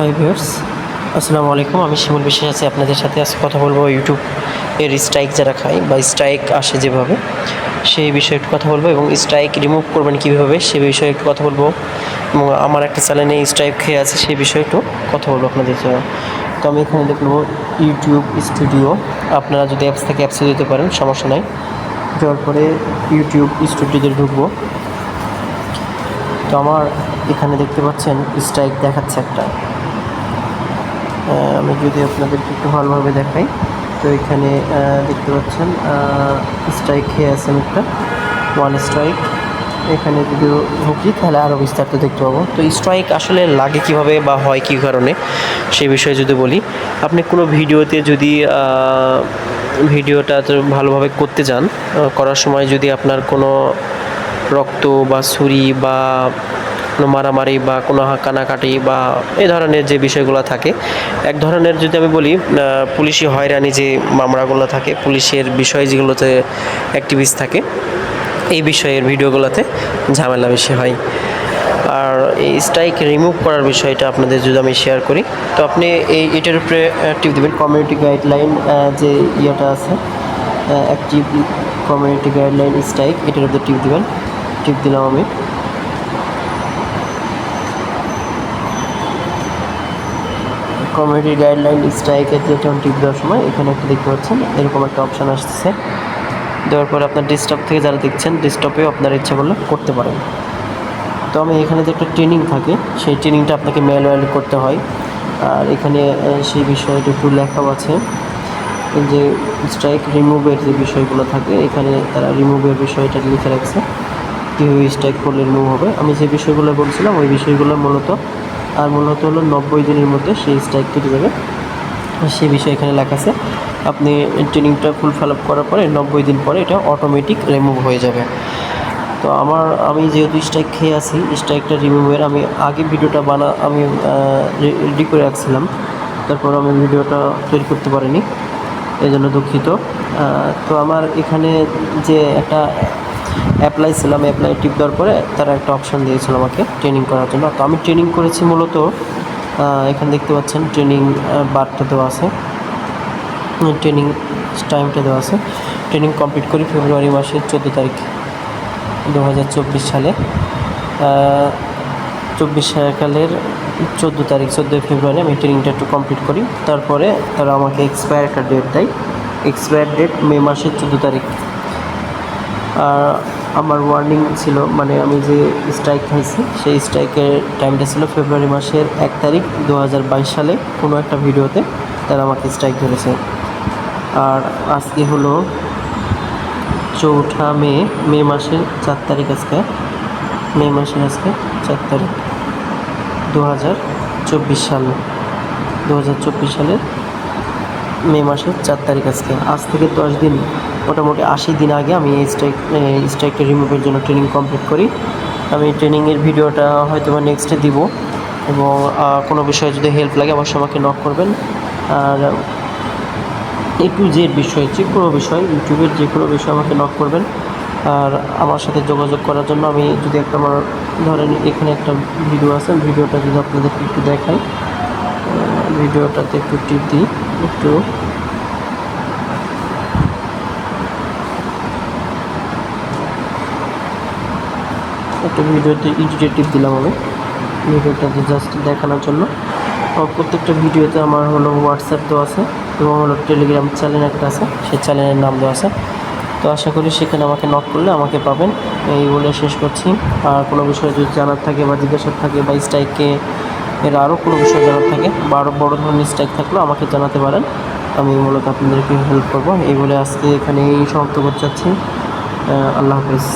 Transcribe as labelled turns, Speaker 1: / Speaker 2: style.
Speaker 1: Hi viewers আসসালামু আলাইকুম। আমি শিমুল বিশ্বাস আছি। আপনাদের সাথে আজকে কথা বলব ইউটিউব এর স্ট্রাইক যারা খায় বা স্ট্রাইক আসে যেভাবে, সেই বিষয়ে একটু কথা বলব এবং স্ট্রাইক রিমুভ করবেন কীভাবে, সে বিষয়ে একটু কথা বলব এবং আমার একটা চ্যানেলে স্ট্রাইক খেয়ে আছে সেই বিষয়ে একটু কথা বলব আপনাদের তো আমি এখানে দেখব ইউটিউব স্টুডিও আপনারা যদি অ্যাপস থেকে অ্যাপসে দিতে পারেন, সমস্যা নাই। যাওয়ার পরে ইউটিউব স্টুডিওতে ঢুকবো। তো আমার এখানে দেখতে পাচ্ছেন স্ট্রাইক দেখাচ্ছে একটা। আমি যদি আপনাদেরকে একটু ভালোভাবে দেখাই, তো এখানে দেখতে পাচ্ছেন স্ট্রাইক খেয়ে আছেন একটা ওয়ান স্ট্রাইক এখানে যদি ঢুকি তাহলে আরও বিস্তারিত দেখতে পাবো। তো স্ট্রাইক আসলে লাগে কীভাবে বা হয় কী কারণে সেই বিষয়ে যদি বলি, আপনি কোনো ভিডিওতে যদি ভিডিওটা ভালোভাবে করতে যান করার সময় যদি আপনার কোনো রক্ত বা ছুরি বা মারামারি বা কোনো কানাকাটি বা এই ধরনের যে বিষয়গুলো থাকে, এক ধরনের যদি আমি বলি পুলিশি হয়রানি যে মামলাগুলো থাকে, পুলিশের বিষয় যেগুলোতে অ্যাক্টিভিস্ট থাকে, এই বিষয়ের ভিডিওগুলোতে ঝামেলা বেশি হয়। আর এই স্ট্রাইক রিমুভ করার বিষয়টা আপনাদের যদি আমি শেয়ার করি, তো আপনি এই এটার উপরে টিপ দেবেন। কমিউনিটি গাইডলাইন যে ইয়েটা আছে অ্যাক্টিভ কমিউনিটি গাইডলাইন স্ট্রাইক এটার উপরে টিপ দেবেন। টিপ দিলাম আমি। কমিউনিটি গাইডলাইন স্ট্রাইকের যে যখন টিপ দেওয়ার সময়, এখানে একটা দেখতে পাচ্ছেন, এরকম একটা অপশান আসছে। দেওয়ার পরে আপনার ডেস্কটপ থেকে যারা দেখছেন ডেস্কটপেও আপনার ইচ্ছা করলে করতে পারেন। তো আমি এখানে যে একটা ট্রেনিং থাকে, সেই ট্রেনিংটা আপনাকে ম্যানুয়ালি করতে হয়। আর এখানে সেই বিষয়টা একটু লেখাও আছে। যে স্ট্রাইক রিমুভের যে বিষয়গুলো থাকে, এখানে তারা রিমুভের বিষয়টা লিখে রাখছে। কীভাবে স্ট্রাইক করলে রিমুভ হবে। আমি যে বিষয়গুলো বলছিলাম, ওই বিষয়গুলো মূলত, আর মূলত হলো নব্বই দিনের মধ্যে সেই স্ট্রাইক কেটে যাবে। সেই বিষয়ে এখানে লেখা আছে, আপনি ট্রেনিংটা ফুল ফিল আপ করার পরে নব্বই দিন পরে এটা অটোমেটিক রিমুভ হয়ে যাবে। তো আমার, আমি যেহেতু স্ট্রাইক খেয়ে আছি স্ট্রাইকটা রিমুভের আমি আগে ভিডিওটা বানা, আমি রেডি করে রাখছিলাম। তারপর আমি ভিডিওটা তৈরি করতে পারিনি এই জন্য দুঃখিত তো আমার এখানে যে একটা অ্যাপ্লাই ছিলাম অ্যাপ্লাই টিপ দেওয়ার পরে তারা একটা অপশান দিয়েছিল আমাকে ট্রেনিং করার জন্য। তো আমি ট্রেনিং করেছি মূলত এখানে দেখতে পাচ্ছেন ট্রেনিং বারটা দেওয়া আছে। ট্রেনিং টাইমটা দেওয়া আছে। ট্রেনিং কমপ্লিট করি ফেব্রুয়ারি মাসের চোদ্দ তারিখ দু হাজার চব্বিশ সালে। চব্বিশ সালের চোদ্দ তারিখ চোদ্দোই ফেব্রুয়ারি আমি ট্রেনিংটা একটু কমপ্লিট করি। তারপরে তারা আমাকে এক্সপায়ার একটা ডেট দেয়। এক্সপায়ার ডেট মে মাসের চোদ্দ তারিখ। আমার ওয়ার্নিং ছিল মানে আমি যে স্ট্রাইক খাইছি সেই স্ট্রাইকের টাইমটা ছিল ফেব্রুয়ারি মাসের এক তারিখ দু হাজার বাইশ সালে কোনো একটা ভিডিওতে তারা আমাকে স্ট্রাইক ধরেছে। আর আজকে হলো চৌঠা মে মে মাসের চার তারিখ আজকে, মে মাসের আজকে চার তারিখ দু হাজার চব্বিশ সাল দু হাজার চব্বিশ সালের মে মাসের চার তারিখ আজকে। আজ থেকে দশ দিন মোটামুটি আশি দিন আগে আমি এই স্ট্রাইক স্ট্রাইকটা রিমুভের জন্য ট্রেনিং কমপ্লিট করি। আমি ট্রেনিংয়ের ভিডিওটা হয়তো বা নেক্সটে দিব এবং কোনো বিষয়ে যদি হেল্প লাগে অবশ্যই আমাকে নক করবেন। আর এ টু জেড বিষয়, যে কোনো বিষয় ইউটিউবের যে কোনো বিষয় আমাকে নক করবেন। আর আমার সাথে যোগাযোগ করার জন্য আমি যদি একটা আমার, ধরেন এখানে একটা ভিডিও আছে ভিডিওটা যদি আপনাদেরকে একটু দেখাই। ভিডিওটাতে একটু টিপ দিই, একটু একটা ভিডিওতে টিপ দিলাম আমি। ভিডিওটাতে জাস্ট দেখানোর জন্য। প্রত্যেকটা ভিডিওতে আমার হলো হোয়াটসঅ্যাপ দেওয়া আছে এবং হলো টেলিগ্রাম চ্যানেল একটা আছে, সেই চ্যানেলের নাম দেওয়া আছে। তো আশা করি সেখানে আমাকে নক করলে আমাকে পাবেন। এই বলে শেষ করছি। আর কোনো বিষয়ে যদি জানার থাকে বা জিজ্ঞাসার থাকে বা স্ট্রাইকে এর আরও কোনো বিষয় জানার থাকে বা আরও বড়ো ধরনের স্ট্রাইক থাকলেও আমাকে জানাতে পারেন। আমি মূলত আপনাদেরকে হেল্প করব। এই বলে আজকে এখানে এই সমাপ্ত করতে চাচ্ছি আল্লাহ হাফিজ।